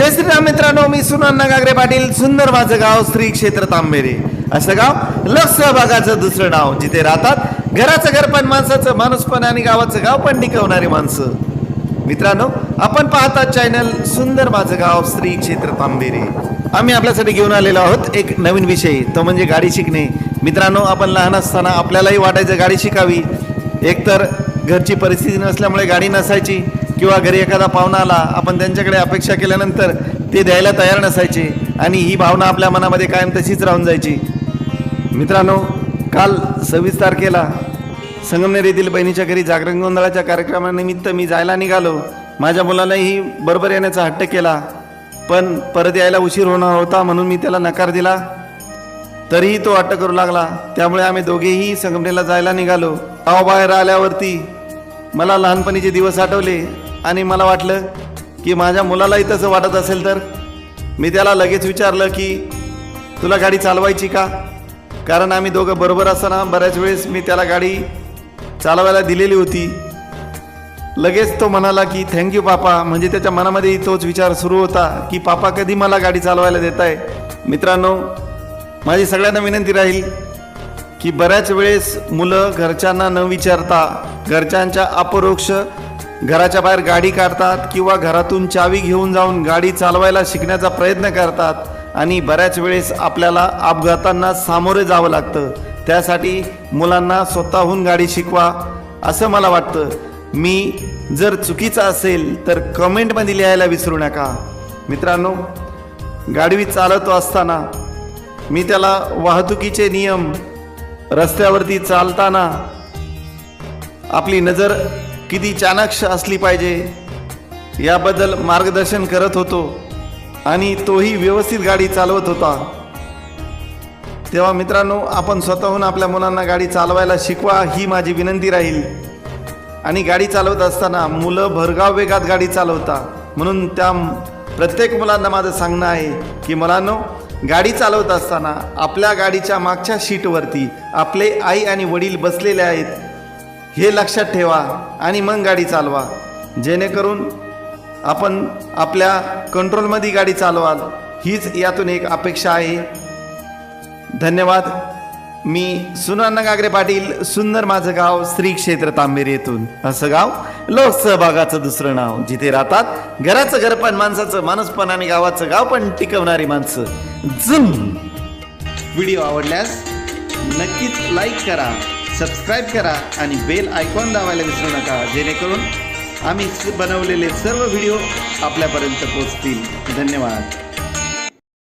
जय श्रीराम मित्रांनो मी सुनान्ना गागरे पाटील सुंदर माझं गाव श्री क्षेत्र तांबेरे. असं गाव लोकसहभागाचं दुसरं नाव जिथे राहतात घराचं घर पण माणसाचं माणूस पण आणि गावाचं गाव पण टिकवणारी माणसं. मित्रांनो आपण पाहतात चॅनल सुंदर माझं गाव श्री क्षेत्र तांबेरे. आम्ही आपल्यासाठी घेऊन आलेलो आहोत एक नवीन विषय तो म्हणजे गाडी शिकणे. मित्रांनो आपण लहान असताना आपल्यालाही वाटायचं गाडी शिकावी. एकतर घरची परिस्थिती नसल्यामुळे गाडी नसायची. किंवा घरी एखादा पाहुणा आला आपण त्यांच्याकडे अपेक्षा केल्यानंतर ते द्यायला तयार नसायचे आणि ही भावना आपल्या मनामध्ये कायम तशीच राहून जायची. मित्रांनो काल सव्वीस तारखेला संगमनेर येथील बहिणीच्या घरी जागरण गोंधळाच्या कार्यक्रमानिमित्त मी जायला निघालो. माझ्या मुलालाही बरोबर येण्याचा हट्ट केला पण परत यायला उशीर होणार होता म्हणून मी त्याला नकार दिला. तरीही तो अट्ट करू लागला. त्यामुळे आम्ही दोघेही संगमनेरला जायला निघालो. गावाबाहेर आल्यावरती मला लहानपणीचे दिवस आठवले. आणि मला वाटलं की माझ्या मुलालाही तसं वाटत असेल तर मी त्याला लगेच विचारलं की तुला गाडी चालवायची का? कारण आम्ही दोघं बरोबर असताना बऱ्याच वेळेस मी त्याला गाडी चालवायला दिलेली होती. लगेच तो म्हणाला की थँक्यू पापा. म्हणजे त्याच्या मनामध्ये तोच विचार सुरू होता की पापा कधी मला गाडी चालवायला देत आहे मित्रांनो माझी सगळ्यांना विनंती राहील की बऱ्याच वेळेस मुलं घरच्यांना न विचारता घरच्यांच्या अपरोक्ष घराच्या बाहेर गाडी काढतात किंवा घरातून चावी घेऊन जाऊन गाडी चालवायला शिकण्याचा प्रयत्न करतात आणि बऱ्याच वेळेस आपल्याला अपघातांना सामोरे जावं लागतं. त्यासाठी मुलांना स्वतःहून गाडी शिकवा असं मला वाटतं. मी जर चुकीचा असेल तर कमेंटमध्ये लिहायला विसरू नका. मित्रांनो गाडी चालवतो असताना मी त्याला वाहतुकीचे नियम रस्त्यावरती चालताना आपली नजर किती चाणाक्ष असली पाहिजे? याबद्दल मार्गदर्शन करत होतो आणि तोही व्यवस्थित गाडी चालवत होता. तेव्हा मित्रांनो आपण स्वतःहून आपल्या मुलांना गाडी चालवायला शिकवा ही माझी विनंती राहील. आणि गाडी चालवत असताना मुलं भरगाव वेगात गाडी चालवता. म्हणून त्या प्रत्येक मुलांना माझं सांगणं आहे की मुलांनो गाडी चालवत असताना आपल्या गाडीच्या मागच्या शीटवरती आपले आई आणि वडील बसलेले आहेत. हे लक्षात ठेवा आणि मग गाडी चालवा. जेणेकरून आपण आपल्या कंट्रोलमध्ये गाडी चालवाल. हीच यातून एक अपेक्षा आहे. धन्यवाद. मी सुनाना गागरे पाटील सुंदर माझं गाव श्री क्षेत्र तांबेरी येथून. असं गाव लोकसहभागाचं दुसरं नाव. जिथे राहतात घराचं घर पण माणसाचं माणूस पण आणि गावाचं गाव पण टिकवणारी माणसं. जुम व्हिडिओ आवडल्यास नक्कीच लाईक करा. सबस्क्राईब करा आणि बेल आयकॉन दाबायला विसरू नका. जेणेकरून आम्ही बनवलेले सर्व व्हिडिओ आपल्यापर्यंत पोचतील धन्यवाद.